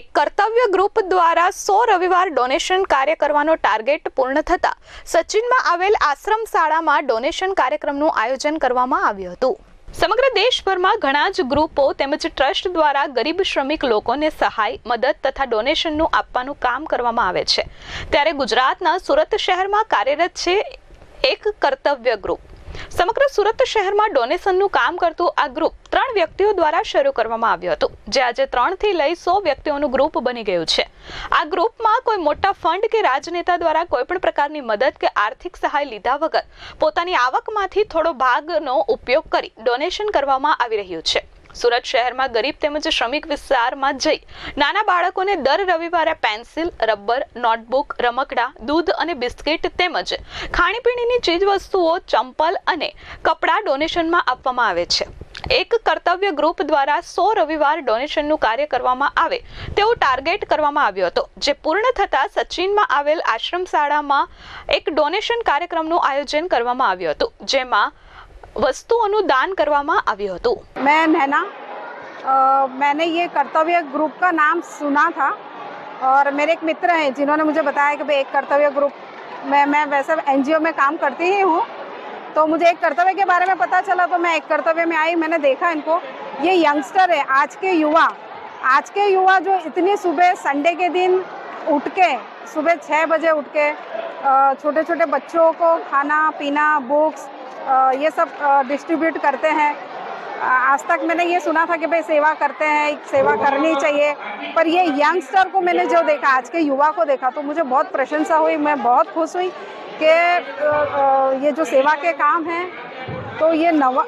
એક કર્તવ્ય ગ્રુપ દ્વારા સો રવિવાર ડોનેશન કાર્ય કરવાનો ટાર્ગેટ પૂર્ણ થતા સચિનમાં આવેલ આશ્રમ શાળામાં ડોનેશન કાર્યક્રમનું આયોજન કરવામાં આવ્યું હતું. સમગ્ર દેશભરમાં ઘણા જ ગ્રુપો તેમજ ટ્રસ્ટ દ્વારા ગરીબ શ્રમિક લોકોને સહાય, મદદ તથા ડોનેશનનું આપવાનું કામ કરવામાં આવે છે. ત્યારે ગુજરાતના સુરત શહેરમાં કાર્યરત છે એક કર્તવ્ય ગ્રુપ. સમગ્ર સુરત શહેરમાં ડોનેશનનું કામ કરતું આ ગ્રુપ ત્રણ વ્યક્તિઓ દ્વારા શરૂ કરવામાં આવ્યું હતું, જે આજે ત્રણથી લઈ સો વ્યક્તિઓનું ગ્રુપ બની ગયું છે. આ ગ્રુપમાં કોઈ મોટા ફંડ કે રાજનેતા દ્વારા કોઈ પણ પ્રકારની મદદ કે આર્થિક સહાય લીધા વગર પોતાની આવકમાંથી થોડો ભાગનો ઉપયોગ કરી ડોનેશન કરવામાં આવી રહ્યું છે. સુરત શહેરમાં ગરીબ તેમજ શ્રમિક વિસ્તારમાં જઈ નાના બાળકોને દર રવિવારે પેન્સિલ, રબર, નોટબુક, રમકડા, દૂધ અને બિસ્કિટ તેમજ ખાણીપીણીની ચીજવસ્તુઓ, ચંપલ અને કપડાં ડોનેશનમાં આપવામાં આવે છે. એક કર્તવ્ય ગ્રુપ દ્વારા સો રવિવાર ડોનેશનનું કાર્ય કરવામાં આવે તેવો ટાર્ગેટ કરવામાં આવ્યો હતો, જે પૂર્ણ થતાં સચિનમાં આવેલ આશ્રમ શાળામાં એક ડોનેશન કાર્યક્રમનું આયોજન કરવામાં આવ્યું હતું, જેમાં વસ્તુઓનું દાન કરવામાં આવ્યું હતું मैं नैना अ, मैंने ये कर्तव्य ग्रुप का नाम सुना था और मेरे एक मित्र हैं जिन्होंने मुझे बताया कि भाई एक कर्तव्य ग्रुप मैं मैं वैसे एनजीओ में काम करती ही हूँ तो मुझे एक कर्तव्य के बारे में पता चला तो मैं एक कर्तव्य में आई मैंने देखा इनको ये यंगस्टर है आज के युवा आज के युवा जो इतनी सुबह संडे के दिन उठ के सुबह छः बजे उठ के अ, छोटे छोटे बच्चों को खाना पीना बुक्स अ, ये सब डिस्ट्रीब्यूट करते हैं। आज तक मैंने ये सुना था कि भाई सेवा करते हैं सेवा करनी चाहिए। पर ये यंगस्टर को मैंने जो देखा, आज के युवा को देखा तो मुझे बहुत प्रशंसा हुई, मैं बहुत खुश हुई कि ये जो सेवा के काम हैं तो ये नव,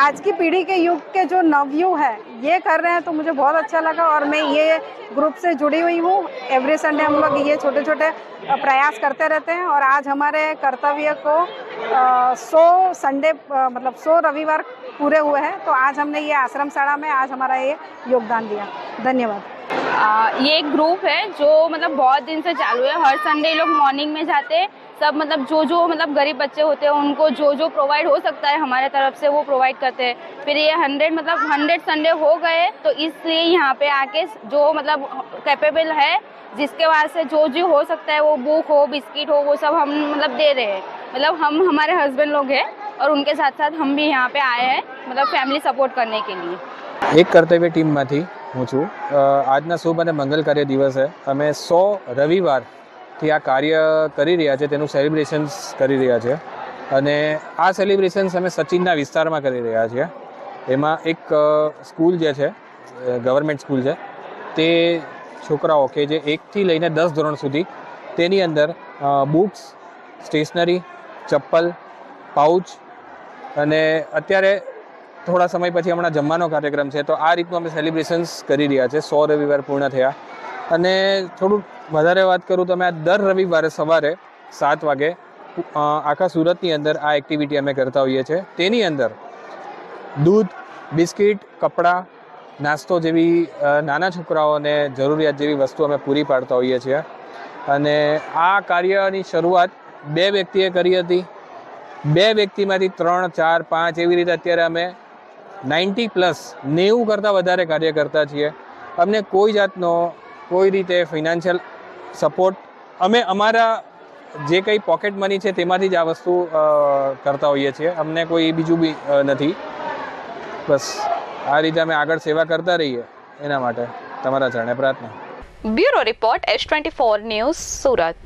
आज की पीढ़ी के युग के जो नवयुग है, ये कर रहे हैं तो मुझे बहुत अच्छा लगा। और मैं ये ग्रुप से जुड़ी हुई हूँ। एवरी संडे हम लोग ये छोटे छोटे प्रयास करते रहते हैं। और आज हमारे कर्तव्य को सौ संडे मतलब सौ रविवार पूरे हुए हैं तो आज हमने ये आश्रम शाला में आज हमारा ये योगदान दिया। धन्यवाद। आ, ये एक ग्रुप है जो मतलब बहुत दिन से चालू है। हर संडे लोग मॉर्निंग में जाते हैं। सब मतलब जो जो मतलब गरीब बच्चे होते हैं उनको जो जो प्रोवाइड हो सकता है हमारे तरफ़ से वो प्रोवाइड करते हैं। फिर ये हंड्रेड मतलब हंड्रेड संडे हो गए तो इसलिए यहाँ पे आके जो मतलब कैपेबल है जिसके से जो जो हो सकता है वो बुक हो बिस्किट हो वो सब हम मतलब दे रहे हैं। मतलब हम हमारे हस्बैंड लोग हैं और उनके साथ साथ हम भी यहाँ पे आए हैं मतलब फैमिली सपोर्ट करने के लिए એક કર્તવ્ય ટીમમાંથી હું છું અ, આજના શુભ અને મંગલકાર્ય દિવસે અમે સો રવિવારથી આ કાર્ય કરી રહ્યા છે તેનું સેલિબ્રેશન્સ કરી રહ્યા છે અને આ સેલિબ્રેશન્સ અમે સચિનના વિસ્તારમાં કરી રહ્યા છીએ એમાં એક અ, સ્કૂલ જે છે ગવર્મેન્ટ સ્કૂલ છે તે છોકરાઓ કે જે એકથી લઈને દસ ધોરણ સુધી તેની અંદર બુક્સ સ્ટેશનરી ચપ્પલ પાઉચ અને અત્યારે થોડા સમય પછી હમણાં જમવાનો કાર્યક્રમ છે. તો આ રીતનું અમે સેલિબ્રેશન્સ કરી રહ્યા છે. સો રવિવાર પૂર્ણ થયા. અને થોડું વધારે વાત કરું તો અમે આ દર રવિવારે સવારે સાત વાગે આખા સુરતની અંદર આ એક્ટિવિટી અમે કરતા હોઈએ છીએ. તેની અંદર દૂધ, બિસ્કિટ, કપડાં, નાસ્તો જેવી નાના છોકરાઓને જરૂરિયાત જેવી વસ્તુ અમે પૂરી પાડતા હોઈએ છીએ. અને આ કાર્યની શરૂઆત બે વ્યક્તિએ કરી હતી. બે વ્યક્તિમાંથી ત્રણ, ચાર, પાંચ એવી રીતે અત્યારે અમે નાઇન્ટી પ્લસ, નેવું કરતાં વધારે કાર્ય કરતા છીએ. અમને કોઈ જાતનો કોઈ રીતે ફિનાન્શિયલ સપોર્ટ, અમે અમારા જે કંઈ પોકેટ મની છે તેમાંથી જ આ વસ્તુ કરતા હોઈએ છીએ. અમને કોઈ બીજું બી નથી. બસ, આ રીતે અમે આગળ સેવા કરતા રહીએ. એના માટે તમારા ચરણે પ્રાર્થના. Bureau report S twenty four news Surat.